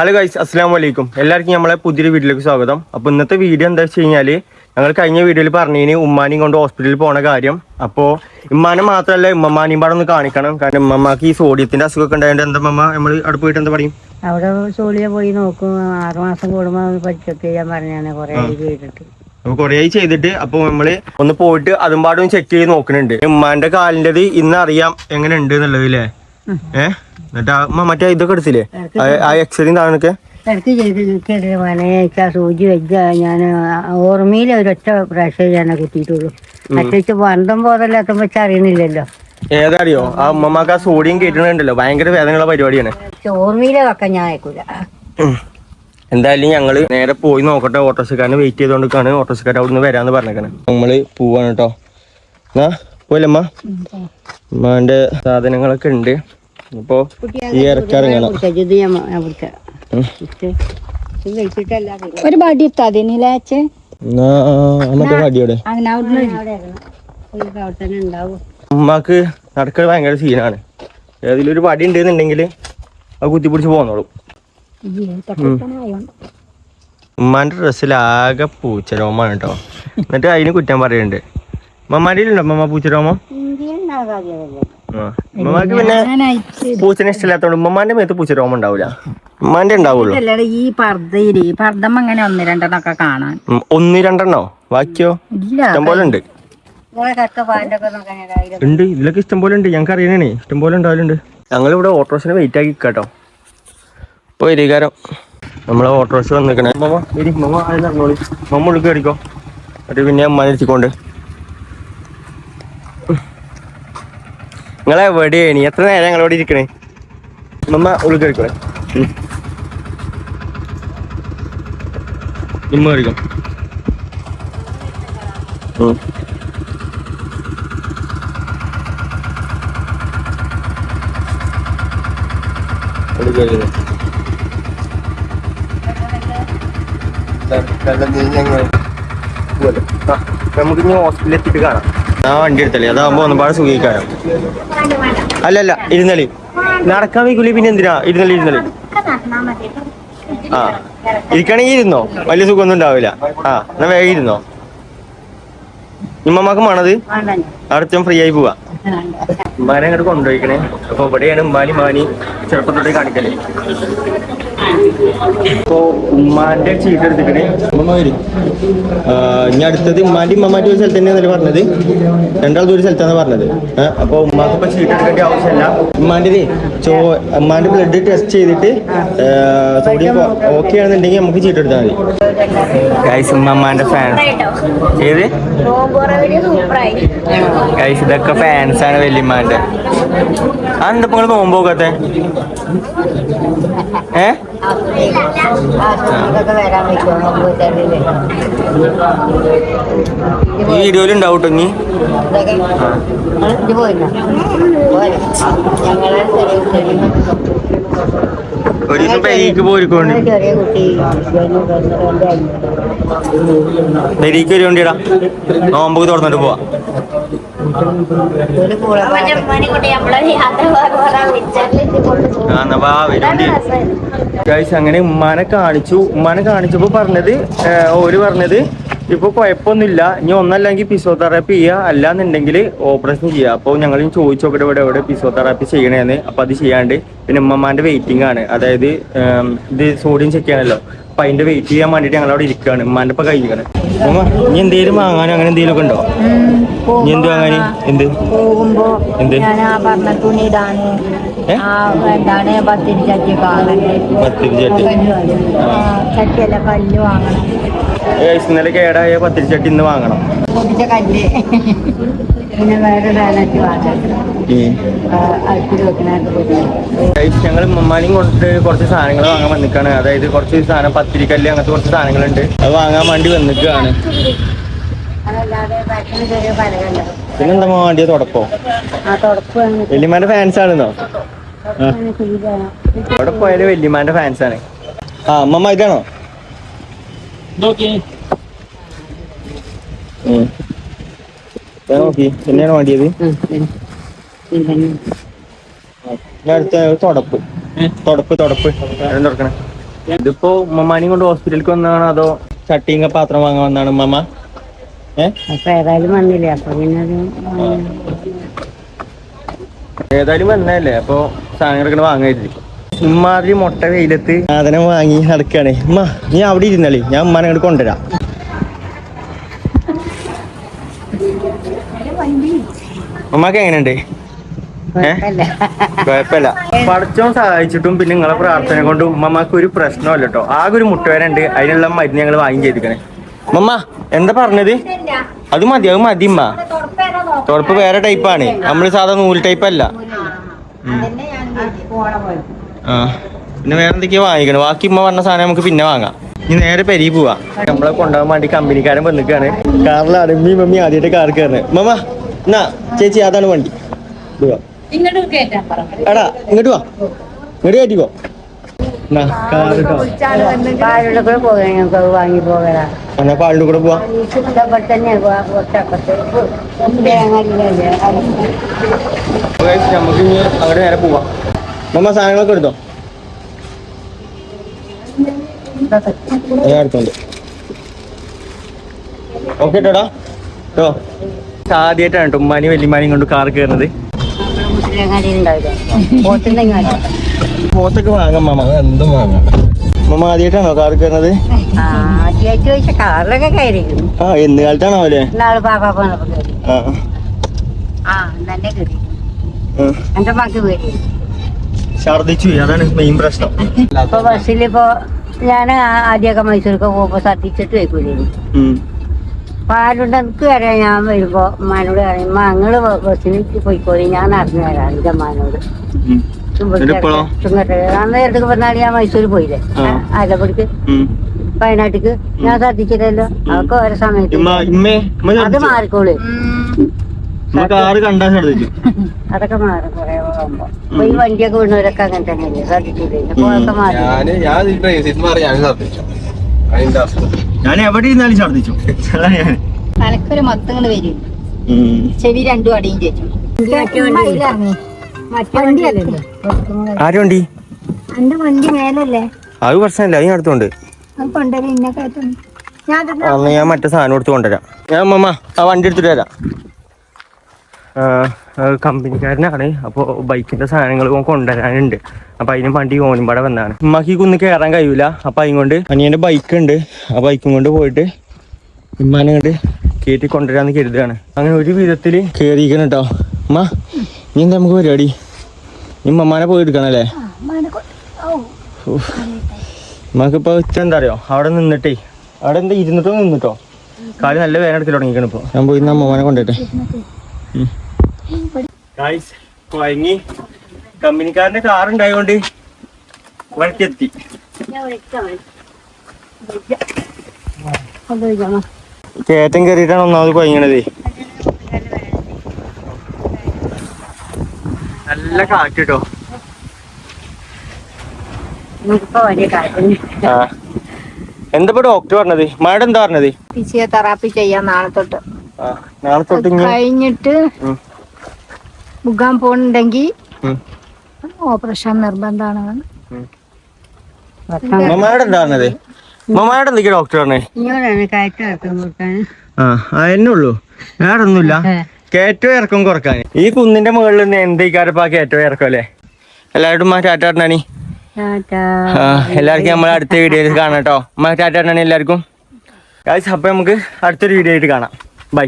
Hello guys അസ്സാം വലൈക്കും എല്ലാവർക്കും നമ്മളെ പുതിയൊരു വീട്ടിലേക്ക് സ്വാഗതം. അപ്പോൾ ഇന്നത്തെ വീഡിയോ എന്താ വെച്ച് കഴിഞ്ഞാൽ ഞങ്ങൾ കഴിഞ്ഞ വീഡിയോയിൽ പറഞ്ഞതിന് ഉമ്മാനെയും കൊണ്ട് ഹോസ്പിറ്റലിൽ പോണ കാര്യം. അപ്പോൾ ഉമ്മാനെ മാത്രമല്ല ഉമ്മമാനെയും പാടെ ഒന്ന് കാണിക്കണം. കാരണം ഉമ്മമാക്ക് ഈ സോഡിയത്തിന്റെ അസുഖമൊക്കെ ഉണ്ടായതുകൊണ്ട് എന്താ ഉമ്മ നമ്മൾ അവിടെ പോയിട്ട് എന്താ പറയും? അവിടെ സോളിയ പോയി നോക്കും. ആറുമാസം കൂടുമ്പോ പരിചൊക്കെ ചെയ്യാൻ പറഞ്ഞാണ് കൊറേ ചെയ്തിട്ട്. അപ്പൊ കുറേ ചെയ്തിട്ട് അപ്പോൾ നമ്മൾ ഒന്ന് പോയിട്ട് അതും പാടും ചെക്ക് ചെയ്ത് നോക്കുന്നുണ്ട് ഉമ്മാന്റെ കാലിന്റെത് ഇന്ന് അറിയാം എങ്ങനെ ഉണ്ട് എന്നുള്ളത് അല്ലേ ഏഹ് എന്നിട്ട് അമ്മ മറ്റേ ഇതൊക്കെ എടുത്തില്ലേ? ആ- എക്സറിയും താഴെ ഇടയ്ക്ക് ചെയ്ത് നിൽക്കരുത് മനേച്ച സൂചി വെച്ച ഞാൻ ഓർമ്മയിൽ ഒരൊറ്റ പ്രാവശ്യം ഞാൻ കുത്തിയിട്ടുള്ളൂ. മറ്റേ വണ്ടം പോതല്ലാത്തുമ്പോ വെച്ച് അറിയുന്നില്ലല്ലോ. ഏതറിയോ? ആ ഉമ്മമാക്ക് ആ സോഡിയം കേട്ടിട്ടുണ്ടല്ലോ. ഭയങ്കര വേദനയുള്ള പരിപാടിയാണ്. ഓർമ്മയിലെ വെക്ക ഞാൻ അയക്കൂല. എന്തായാലും ഞങ്ങൾ നേരെ പോയി നോക്കട്ടെ. ഓട്ടോറിക്ഷക്കാരനെ വെയിറ്റ് ചെയ്തോണ്ടിരിക്കാണ്. ഓട്ടോസുകാരൻ അവിടെ നിന്ന് വരാന്ന് പറഞ്ഞേക്കണേ. നമ്മൾ പോവാണ് കേട്ടോ എന്നാ പോലമ്മ ഉമ്മാന്റെ സാധനങ്ങളൊക്കെ ഉണ്ട്. അപ്പോ ഈ ഇറക്കിറങ്ങണം ഒരു വടി ഇട്ടാതെ നീലാച്ചേ. എന്നാ ആ മറ്റേ വടിയോടെ. അങ്ങനെ അവിടുന്ന് അവിടെ അവിടെ തന്നെ ഉണ്ടാവും. ഉമ്മാക്ക് നടക്കൽ ഭയങ്കര സീനാണ്. ഏതെങ്കിലും ഒരു വടി ഉണ്ടെന്നുണ്ടെങ്കിൽ അത് കുത്തിപ്പിടിച്ച് പോന്നോളും. ഉമ്മാന്റെ ഡ്രസ്സിൽ ആകെ പൂച്ചരോമാണ് കേട്ടോ എന്നിട്ട് അതിന് കുറ്റം പറയുന്നുണ്ട് ഉമ്മമാരിൽ ഉണ്ടോ ഉമ്മ പൂച്ചരോമം. ഉമ്മമാക്ക് പിന്നെ പൂച്ചനെ ഇഷ്ടമില്ലാത്തോണ്ട് ഉമ്മമാന്റെ മേത്ത് പൂച്ചരോമം ഉണ്ടാവില്ല ഉമ്മാന്റെ ഉണ്ടാവുള്ളൂ. ഈ പർദ്ദയിൽ ഈ പർദ്ദം അങ്ങനെ ഒന്ന് രണ്ടെണ്ണൊക്കെ കാണാൻ. ഒന്ന് രണ്ടെണ്ണോ? ബാക്കിയോ ഇല്ല. ഇഷ്ടം പോലെ ഉണ്ട് ഉണ്ട്. ഇതിലൊക്കെ ഇഷ്ടം പോലെ ഉണ്ട്. ഞങ്ങൾക്ക് അറിയണേ ഇഷ്ടം പോലെ ഉണ്ടാവലുണ്ട്. ഞങ്ങളിവിടെ ഓട്ടോറിക്ഷനെ വെയിറ്റ് ആക്കി കേട്ടോ ഇപ്പൊ വരികാരം നമ്മളെ ഓട്ടോറിക്ഷ വന്നിരിക്കണേ മമ്മ മമ്മ നടന്നോളി മമ്മ ഉള്ളിൽ കയറിക്കോ. എന്നിട്ട് പിന്നെ അമ്മ നിർത്തിക്കൊണ്ട് നിങ്ങളെ എവിടെയാണ് എത്ര നേരം ഞങ്ങളോട് ഇരിക്കണേ? നമ്മ ഉള്ളിൽ കയറിക്കോളെ ഉം. ഇമ്മ കയറിക്കോ ഉം. കയറിക്കോ നമുക്ക് ഇനി ഹോസ്പിറ്റലിൽ എത്തിയിട്ട് കാണാം. ആ വണ്ടി എടുത്തല്ലേ? അതാകുമ്പോ ഒന്നുപാട് സുഖിക്കാരം. അല്ലല്ല ഇരുന്നളി. നടക്കാൻ വയ്ക്കൂലേ പിന്നെ എന്തിനാ? ഇരുന്നളി ഇരുന്നളി. ആ ഇരിക്കണെങ്കിൽ ഇരുന്നോ? വലിയ സുഖമൊന്നും ഉണ്ടാവില്ല. ആ എന്നാ വേഗം ഇരുന്നോ? ഉമ്മമാക്ക് മണത്? അടുത്തും ഫ്രീ ആയി പോവാ. ഉമ്മാനെ അങ്ങോട്ട് കൊണ്ടുപോയിക്കണേ. അപ്പൊ ഇവിടെയാണ് ഉമ്മാനി മാനി ചെറുപ്പത്തോട്ടേ കാണിക്കലേ. ഇപ്പോ ഉമ്മാന്റെ ചീട്ട് എടുത്തിട്ടേ ഉമ്മ വരും ആ, ഇനി അടുത്തത് ഉമ്മാന്റെ ഉമ്മമാന്റെ ഒരു സ്ഥലത്ത് തന്നെയാണ് പറഞ്ഞത്. രണ്ടാളത്തെ ഒരു സ്ഥലത്താണ് പറഞ്ഞത്. അപ്പൊ ഉമ്മാക്ക് ഇപ്പൊ ചീട്ട് എടുക്കേണ്ട ആവശ്യമില്ല. ഉമ്മാന്റെ ചോ ഉമ്മാന്റെ ബ്ലഡ് ടെസ്റ്റ് ചെയ്തിട്ട് സോഡിയം ഓക്കെ ആണെന്നുണ്ടെങ്കിൽ നമുക്ക് ചീട്ട് എടുത്താൽ മതി. ഗൈസ് ഉമ്മമാന്റെ ഫാൻ ഏത്? ഗൈസ് ഇതൊക്കെ ഫാൻസാണ് വല്യമ്മാന്റെ. അതെന്താ നിങ്ങൾ നോമ്പ് പോകാത്തെ? ഏ? ഈ വീഡിയോയിൽ ഉണ്ടാവും നീ ഒരു ദിവസം പെരീക്ക് പോയിക്കൊണ്ട് പെരീക്ക് വരുവണ്ടിടാ നോമ്പൊക്കെ തുറന്നിട്ട് പോവാ. ഗൈസ് അങ്ങനെ ഉമ്മാനെ കാണിച്ചു. ഉമ്മാനെ കാണിച്ചപ്പോ പറഞ്ഞത് ഓര് പറഞ്ഞത് ഇപ്പൊ കുഴപ്പമൊന്നുമില്ല. ഇനി ഒന്നല്ലെങ്കിൽ ഫിസിയോതെറാപ്പി ചെയ്യുക അല്ലാന്നുണ്ടെങ്കിൽ ഓപ്പറേഷൻ ചെയ്യുക അപ്പോൾ ഞങ്ങൾ ചോദിച്ചു നോക്കട്ടെ ഇവിടെ എവിടെ ഫിസിയോതെറാപ്പി ചെയ്യണേന്ന്. അപ്പൊ അത് ചെയ്യാണ്ട് പിന്നെ ഉമ്മമാന്റെ വെയിറ്റിംഗ് ആണ്. അതായത് ഇത് സോഡിയം ചെക്ക് ചെയ്യാനല്ലോ. അപ്പൊ അതിന്റെ വെയിറ്റ് ചെയ്യാൻ വേണ്ടിട്ട് ഞങ്ങൾ അവിടെ ഇരിക്കുകയാണ് ഉമ്മാന്റെ ഇപ്പൊ ഉമ്മ ഇനി എന്തേലും വാങ്ങാനോ അങ്ങനെ എന്തേലും ഒക്കെ ഉണ്ടോ ഇനി എന്ത് വാങ്ങാന്? എന്ത്? പോകുമ്പോ എന്ത്? ഞാൻ ആ പറഞ്ഞ തുണി ഏ? ആ എന്താണ്? പത്തിരി ചട്ടി കാണുന്നത് പത്തിരി ചട്ടി ചട്ടിയല്ല കല്ല് വാങ്ങണം. ഇന്നലെ കേടായ പത്തിരിച്ചട്ടി ഇന്ന് വാങ്ങണം. പൊതിച്ച കല്ല്. പിന്നെ വേറെ സാധനത്തിൽ വാങ്ങാം അടുപ്പിൽ വെക്കണ ഞങ്ങൾ ഉമ്മമാനെയും കൊണ്ടിട്ട് കുറച്ച് സാധനങ്ങൾ വാങ്ങാൻ വന്നിക്കാണ്. അതായത് കുറച്ച് സാധനം പത്തിരിക്കല്ല് അങ്ങനത്തെ കുറച്ച് സാധനങ്ങളുണ്ട്. അത് വാങ്ങാൻ വേണ്ടി വന്നിക്കാണ്. പിന്നെന്താ വേണ്ടിയ തുടപ്പോ വല്യമാന്റെ ഫാൻസ് ആണെന്നോ? അവിടെ പോയാലും വല്യമാന്റെ ഫാൻസ് ആണ്. ആ അമ്മമ്മ ഇതാണോ ഇതാ നോക്കി. തന്നെയാണ് വേണ്ടിയത്? ഞാൻ അടുത്ത തുടപ്പ്. തുടപ്പ് തുടപ്പ്. തുറക്കണേ. ഇതിപ്പോ ഉമ്മമാനെയും കൊണ്ട് ഹോസ്പിറ്റലിലേക്ക് വന്നതാണോ അതോ ചട്ടിയും പാത്രം വാങ്ങാൻ വന്നാണ് അപ്പൊ ഏതായാലും വന്നില്ലേ? അപ്പൊ പിന്നെ ഏതായാലും വന്നതല്ലേ? അപ്പൊ സാധനങ്ങളൊക്കെ വാങ്ങായിരിക്കും ഇമ്മാതിരി മുട്ട വെയിലത്ത് സാധനം വാങ്ങി നടക്കുകയാണ് ഉമ്മ നീ അവിടെ ഇരുന്നാളി ഞാൻ ഉമ്മാനെ അങ്ങോട്ട് കൊണ്ടുവരാം. ഉമ്മക്ക് എങ്ങനെയുണ്ട്? കുഴപ്പമില്ല. പഠിച്ചോ സഹായിച്ചിട്ടും പിന്നെ നിങ്ങളെ പ്രാർത്ഥന കൊണ്ട് ഉമ്മമാക്ക് ഒരു പ്രശ്നമല്ല കേട്ടോ ആകെ ഒരു മുട്ടുവേനുണ്ട് അതിനുള്ള മരുന്ന് ഞങ്ങൾ വാങ്ങി ചെയ്തിക്കണേ മമ്മ എന്താ പറഞ്ഞത്? അത് മതി അത് മതി ഉമ്മ. തുറപ്പ് വേറെ ടൈപ്പാണ് നമ്മൾ സാധാ നൂൽ ടൈപ്പ് അല്ല. ആ. പിന്നെ വേറെ എന്തൊക്കെയാ വാങ്ങിക്കണം? ബാക്കി ഇമ്മ പറഞ്ഞ സാധനം നമുക്ക് പിന്നെ വാങ്ങാം. ഇനി നേരെ പെരി പോവാ. നമ്മളെ കൊണ്ടുപോകാൻ വേണ്ടി കമ്പനിക്കാരൻ വന്നിക്കാണ്. കാറിലാണ് ഉമ്മി മമ്മി ആദ്യമായിട്ട് കാർ കയറുന്നത്. മമ്മ എന്നാ ചേച്ചി അതാണ് വണ്ടി. എടാ ഇങ്ങോട്ട് വാ. ഇങ്ങോട്ട് പാലിന്റെ കൂടെ പോവാ. അപ്പൊ guys, നമുക്ക് ഇനി അങ്ങോട്ട് നേരെ പോവാം. മമ്മ സാധനങ്ങളൊക്കെ എടുത്തോ? ഞാൻ എടുത്തോണ്ട് ഓക്കെ കേട്ടോടാ കേട്ടോ ആദ്യമായിട്ടാണ് ഉമ്മാനി വല്യമാനിയും കൊണ്ട് കാർ കയറുന്നത്. പോത്തൊക്കെ വാങ്ങാം മാമ. എന്തും വാങ്ങാം. മമ്മ ആദ്യമായിട്ടാണോ കാർ കയറുന്നത്? ആ എന്ന് കാലത്താണോ അല്ലേ ആ. ആ. തന്നെ കയറി ആ. എന്റെ മക്ക് പേടി ഛർദിച്ചു. അതാണ് മെയിൻ പ്രശ്നം. ഇപ്പൊ ബസ്സിലിപ്പോ ഞാൻ ആദ്യമൊക്കെ മൈസൂർക്ക് പോകുമ്പോ ശ്രദ്ധിച്ചിട്ട് വെക്കൂലേ. പാലുണ്ട് എനിക്ക് വരാം ഞാൻ വരുമ്പോ ഉമ്മാനോട് പറയും ഞങ്ങൾ ബസ്സിന് പോയിക്കോളി ഞാൻ അറിഞ്ഞു വരാം എന്റെ മാനോട് ഇപ്പോഴോ? അന്ന് പറഞ്ഞാൽ ഞാൻ മൈസൂർ പോയില്ലേ. ആലപ്പുഴക്ക്. വയനാട്ടിക്ക്? ഞാൻ ശ്രദ്ധിച്ചില്ലല്ലോ അതൊക്കെ ഓരോ സമയത്ത്. അത്? മാറിക്കോളൂ. അതൊക്കെ മാറും കുറെ പോകുമ്പോ അപ്പൊ ഈ വണ്ടിയൊക്കെ വീണവരൊക്കെ അങ്ങനെ തന്നെയല്ലേ? ശ്രദ്ധിച്ചില്ലേ ഇപ്പൊ അതൊക്കെ മാറി. ഞാൻ ഞാൻ ഈ ഡ്രൈവ് സീറ്റ് മാറി ഞാൻ ശ്രദ്ധിച്ചു അതിന്റെ അവസ്ഥ. ഞാൻ എവിടെ ഇരുന്നാലും ഞാൻ തലക്കൊരു മൊത്തങ്ങൾ വരും. ചെവി രണ്ടും അടിയും ചേച്ചു വണ്ടിയല്ലേ ആര് വണ്ടി എന്റെ വണ്ടി മേലല്ലേ? അത് പ്രശ്നമില്ല അതിന് അടുത്തുണ്ട് ഞാൻ മറ്റേ സാധനം എടുത്ത് കൊണ്ടുവരാം. ഞാൻ അമ്മമ്മ ആ വണ്ടി എടുത്തിട്ട് വരാം. ആ, കമ്പനിക്കാരനാണ്. അപ്പോൾ ബൈക്കിന്റെ സാധനങ്ങൾ ഓൻ കൊണ്ടുവരാനുണ്ട്. അപ്പൊ അതിന് വണ്ടി ഓനുംപാടെ വന്നാണ് ഉമ്മാക്ക് കുന്ന് കയറാൻ കഴിയൂല. അപ്പൊ അതുകൊണ്ട് അനിയന്റെ അനിയന്റെ ബൈക്ക് ഉണ്ട്. ആ ബൈക്കും കൊണ്ട് പോയിട്ട് ഉമ്മാനെ കൊണ്ട് കയറ്റി കൊണ്ടുവരാന്ന് കരുതുകയാണ്. അങ്ങനെ ഒരു വിധത്തിൽ കയറിയിരിക്കണം കേട്ടോ ഉമ്മ ഇനി എന്താ നമുക്ക് പരിപാടി? ഇനി ഉമ്മമാനെ പോയി എടുക്കണല്ലേ നമുക്കിപ്പോ ഉച്ച എന്താ അറിയോ? അവിടെ നിന്നിട്ടേ. അവിടെ എന്താ ഇരുന്നിട്ടോ നിന്നിട്ടോ? കാൽ നല്ല വേദന എടുക്കൽ തുടങ്ങിയിരിക്കണം ഇപ്പോൾ ഞാൻ പോയി അമ്മമാനെ കൊണ്ടിട്ടെ കൊയങ്ങി. കമ്പനിക്കാരന്റെ കാർ ഉണ്ടായതുകൊണ്ട് വഴിക്കെത്തി. കയറ്റം കയറിയിട്ടാണ് ഒന്നാമത് കൊയങ്ങണത്. നല്ല കാറ്റ് കേട്ടോ എന്താ ഡോക്ടർ പറഞ്ഞത്? മഴ എന്താ പറഞ്ഞത്? ഫിസിയോതെറാപ്പി ചെയ്യാൻ നാളെ തൊട്ട്. നാളെ തൊട്ട് കഴിഞ്ഞിട്ട് മുഖാൻ പോണുണ്ടെങ്കിൽ ഉം, ഓപ്പറേഷൻ നിർബന്ധാണ്. മമ്മയുടെ എന്താ പറഞ്ഞത് മമ്മയുടെ എന്തൊക്കെയാ ഡോക്ടർ പറഞ്ഞേ ഇങ്ങോട്ടാണ് ഇറക്കം ആ കയറ്റവും ഇറക്കം കുറയ്ക്കാൻ. ഈ കുന്നിന്റെ മുകളിൽ നിന്ന് എന്തേക്കാരപ്പാ കയറ്റവും ഇറക്കം അല്ലേ? എല്ലാവരും ടാറ്റാണി ടാറ്റാ ആ, എല്ലാവർക്കും നമ്മൾ അടുത്ത വീഡിയോയിൽ കാണാം കേട്ടോ. ടാറ്റാണി എല്ലാവർക്കും. ഗായ്സ് അപ്പൊ നമുക്ക് അടുത്തൊരു വീഡിയോ ആയിട്ട് കാണാം. ബൈ